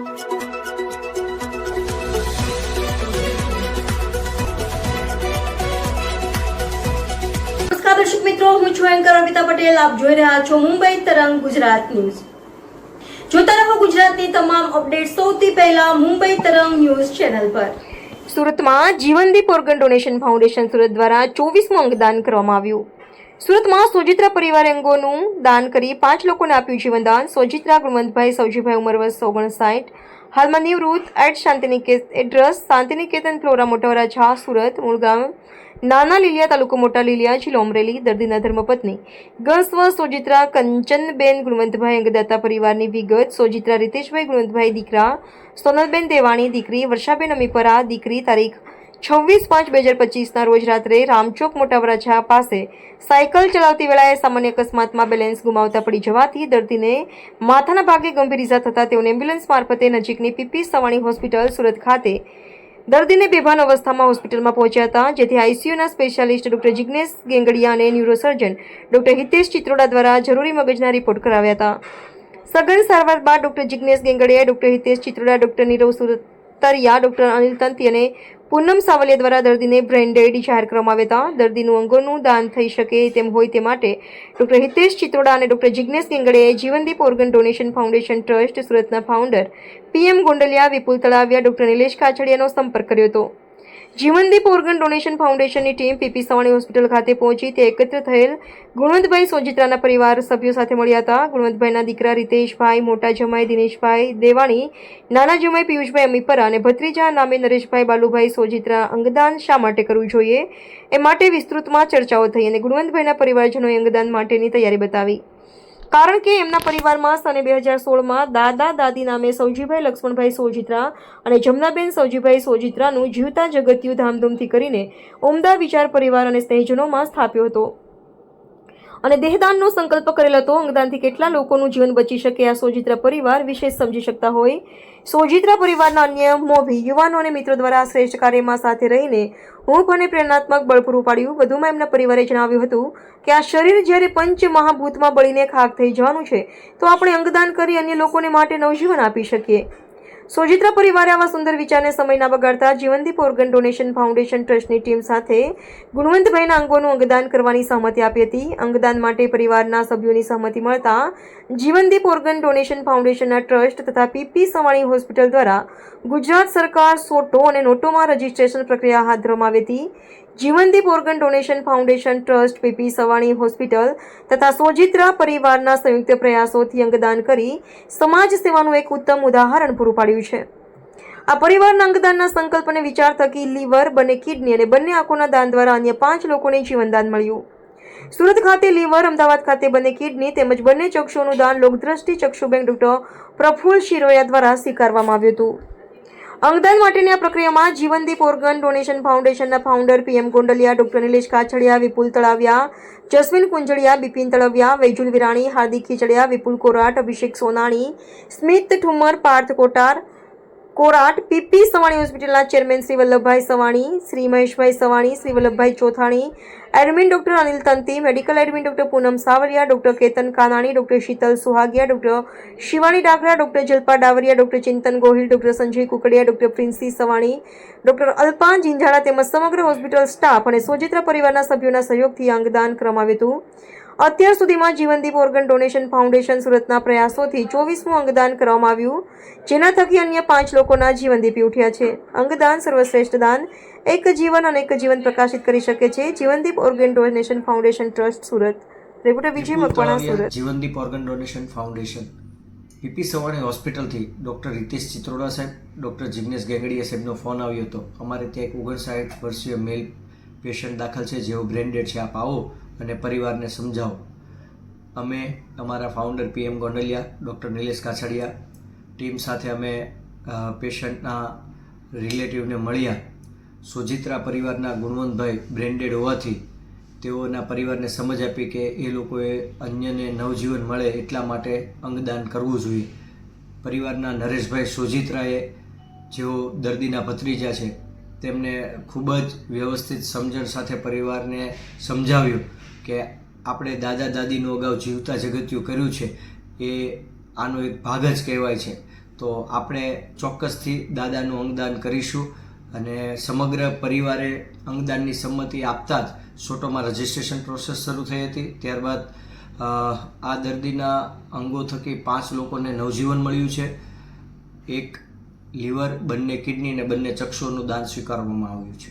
દર્શક મિત્રો, હું છું એન્કર અમિતા પટેલ. આપ જોઈ રહ્યા છો મુંબઈ તરંગ ગુજરાત ન્યૂઝ. જોતા રહો ગુજરાતની તમામ અપડેટ સૌથી પહેલા મુંબઈ તરંગ ન્યૂઝ ચેનલ પર. સુરતમાં Jeevandeep organ donation foundation Surat દ્વારા ચોવીસમું અંગદાન કરવામાં આવ્યું. સુરતમાં સોજિત્રા પરિવાર અંગોનું દાન કરી પાંચ લોકોને આપ્યું જીવનદાન. સોજિત્રા, ગુણવંતભાઈ, સૌજીભાઈ ઉંમર વર્ષ ઓગણસાઠ. હાલમાં નિવૃત્ત at Shantiniket address Shantiniketan, Flora, મોટાવરા Jha Surat, મુળગામ, નાના લીલિયા તાલુકો, મોટા લીલિયા, જિલ્લો અમરેલી, દર્દીના ધર્મપત્ની. ગણસ્વ સોજિત્રા, કંચનબેન, ગુણવંતભાઈ અંગદાતા પરિવારની વિગત, સોજિત્રા રીતેશભાઈ, ગુણવંતભાઈ દીકરા, સોનલબેન દેવાણી, દીકરી, વર્ષાબેન અમીપરા, દીકરી, તારીખ છવ્વીસ પાંચ બે હજાર પચીસના રોજ રાત્રે રામચોક મોટા વરાછા પાસે સાયકલ ચલાવતી વેળાએ સામાન્ય અકસ્માતમાં બેલેન્સ ગુમાવતા પડી જવાથી દર્દીને માથાના ભાગે ગંભીર ઇજા થતાં તેઓને એમ્બ્યુલન્સ મારફતે નજીકની પીપી સવાણી હોસ્પિટલ સુરત ખાતે દર્દીને બેભાન અવસ્થામાં હોસ્પિટલમાં પહોંચ્યા હતા, જેથી આઈસીયુના સ્પેશિયાલિસ્ટ ડોક્ટર જિગ્નેશ ગેંગડિયા અને ન્યુરોસર્જન ડોક્ટર હિતેશ ચિત્રોડા દ્વારા જરૂરી મગજના રિપોર્ટ કરાવ્યા હતા. સઘન સારવાર બાદ doctor Jignesh Gengadiya doctor Hitesh Chitroda, doctor Nirav Surtariya, doctor Anil Tanti અને પૂનમ સાવલિયા દ્વારા દર્દીને ડેડ જાહેર કરવામાં આવ્યા હતા. દર્દીનું અંગોનું દાન થઈ શકે તેમ હોય તે માટે ડોક્ટર હિતેશ ચિત્રોડા અને doctor Jignesh ગેંગડિયાએ Jeevandeep organ donation foundation trust સુરતના founder P M Gondaliya Vipul Talaviya, doctor Nilesh કાછડિયાનો સંપર્ક કર્યો હતો. જીવનદીપ organ donation ફાઉન્ડેશનની team P P Savani hospital ખાતે પહોંચી તે એકત્ર થયેલ ગુણવંતભાઈ સોજિત્રાના પરિવાર સભ્યો સાથે મળ્યા હતા. ગુણવંતભાઈના દીકરા રીતેશભાઈ, મોટા જમાઈ દિનેશભાઈ દેવાણી, નાના જમાઈ પિયુષભાઈ અમીપરા અને ભત્રીજા નામે નરેશભાઈ બાલુભાઈ સોજિત્રા અંગદાન શા માટે કરવું જોઈએ એ માટે વિસ્તૃતમાં ચર્ચાઓ થઈ અને ગુણવંતભાઈના પરિવારજનોએ અંગદાન માટેની તૈયારી બતાવી. કારણ કે એમના પરિવારમાં સને બે હજાર સોળમાં દાદા દાદી નામે સૌજીભાઈ લક્ષ્મણભાઈ સોજિત્રા અને જમનાબેન સૌજીભાઈ સોજિત્રાનું જીવતા જગત્યુ ધામધૂમથી કરીને ઉમદા વિચાર પરિવાર અને સ્નેહજનોમાં સ્થાપ્યો હતો. અને દેહદાનનો સંકલ્પ કરેલ હતો. અંગદાનથી કેટલા લોકોનું જીવન બચી શકે આ સોજિત્રા પરિવાર વિશેષ સમજી શકતા હોય. સોજિત્રા પરિવારના અન્ય મોભી યુવાનો અને મિત્રો દ્વારા શ્રેષ્ઠ કાર્યમાં સાથે રહીને હૂંફ અને પ્રેરણાત્મક બળ પૂરું પાડ્યું. વધુમાં એમના પરિવારે જણાવ્યું હતું કે, આ શરીર જ્યારે પંચ મહાભૂતમાં બળીને ખાક થઈ જવાનું છે, તો આપણે અંગદાન કરી અન્ય લોકોને માટે નવજીવન આપી શકીએ. સોજિત્રા પરિવારે આવા સુંદર વિચારને સમય ના બગાડતા જીવનદીપ ઓર્ગન ડોનેશન ફાઉન્ડેશન ટ્રસ્ટની ટીમ સાથે ગુણવંતભાઈના અંગોનું અંગદાન કરવાની સહમતિ આપી હતી. અંગદાન માટે પરિવારના સભ્યોની સહમતિ મળતા જીવનદીપ ઓર્ગન ડોનેશન ફાઉન્ડેશનના ટ્રસ્ટ તથા પીપી સવાણી હોસ્પિટલ દ્વારા ગુજરાત સરકાર સોટો અને નોટોમાં રજીસ્ટ્રેશન પ્રક્રિયા હાથ ધરવામાં આવી હતી. Jeevandeep organ donation foundation trust P P Savani hospital તથા સોજિત્રા પરિવારના સંયુક્ત પ્રયાસોથી અંગદાન કરી સમાજ સેવાનું એક ઉત્તમ ઉદાહરણ પૂરું પાડ્યું છે. આ પરિવારના અંગદાનના સંકલ્પ અને વિચાર થકી લીવર બંને કિડની અને બંને આંખોના દાન દ્વારા અન્ય પાંચ લોકોને જીવનદાન મળ્યું. સુરત ખાતે લીવર, અમદાવાદ ખાતે બંને કિડની તેમજ બંને ચક્ષુઓનું દાન લોકદ્રષ્ટિ ચક્ષુ બેંક ડોક્ટર પ્રફુલ્લ શિરોયા દ્વારા સ્વીકારવામાં આવ્યું હતું. અંગદાન માટેની આ પ્રક્રિયામાં જીવનદીપ ઓર્ગન ડોનેશન ફાઉન્ડેશનના founder P M Gondaliya, doctor Nilesh Kachhadiya, Vipul Talaviya Jasmin Kunjaliya Bipin Talaviya, Vaijul Virani, Hardik Khichadiya, Vipul Korat, Abhishek Sonani, Smit Thumar, Parth Kotar Korat P P Savani હોસ્પિટલના chairman Shri Vallabhbhai Savani, Shri Maheshbhai Savani, Shri Vallabhbhai Chothani, admin doctor Anil Tanti, medical admin doctor Poonam Savariya, doctor Ketan Kanani, doctor Sheetal Suhagiya, doctor Shivani Dakara, doctor Jalpa Davariya, doctor Chintan Gohil, doctor Sanjay Kukadiya, doctor Princy Savani, doctor Alpa Jhinjhada તેમજ સમગ્ર hospital staff અને સોજિત્રા પરિવારના સભ્યોના સહયોગથી અંગદાન કરવામાં હતું. અત્યાર સુધીમાં જીવનદીપ ઓર્ગન ડોનેશન ફાઉન્ડેશન સુરતના પ્રયાસોથી ચોવીસમું અંગદાન કરવામાં આવ્યું જેના થકી અન્ય પાંચ લોકોના જીવનદીપી ઉઠ્યા છે. અંગદાન સર્વશ્રેષ્ઠ દાન એક જીવન અને એક જીવન પ્રકાશિત કરી શકે છે Jivandeep organ donation foundation trust Surat. Reporter Vijay Makwana Surat. Jivandeep organ donation foundation. PP Savani હોસ્પિટલથી doctor Ritesh Chitroda સાહેબ ડૉક્ટર જિગ્નેશ ગેગડીયા સાહેબનો ફોન આવ્યો હતો. અમારે ત્યાં એક ઓગણસાઠ વર્ષીય મેલ પેશન્ટ દાખલ છે જેઓ બ્રેન્ડેડ છે. આપ આવો અને પરિવારને સમજાવો. અમે અમારા founder PM Gondaliya doctor Nilesh Kachhadiya team સાથે અમે પેશન્ટના રિલેટિવને મળ્યા. સોજિત્રા પરિવારના ગુણવંતભાઈ બ્રેન્ડેડ હોવાથી તેઓના પરિવારને સમજ આપી કે એ લોકોએ અન્યને નવજીવન મળે એટલા માટે અંગદાન કરવું જોઈએ. પરિવારના નરેશભાઈ સોજિત્રાએ જેઓ દર્દીના ભત્રીજા છે, તેમને ખૂબ જ વ્યવસ્થિત સમજણ સાથે પરિવારને સમજાવ્યું. કે આપણે દાદા દાદીનું અગાઉ જીવતા જગત્યું કર્યું છે, એ આનો એક ભાગ જ કહેવાય છે. તો આપણે ચોક્કસથી દાદાનું અંગદાન કરીશું અને સમગ્ર પરિવારે અંગદાનની સંમતિ આપતા જ સોટોમાં રજિસ્ટ્રેશન પ્રોસેસ શરૂ થઈ હતી. ત્યારબાદ આ દર્દીના અંગો થકી પાંચ લોકોને નવજીવન મળ્યું છે. એક લીવર, બંને કિડની અને બંને ચક્ષુઓનું દાન સ્વીકારવામાં આવ્યું છે.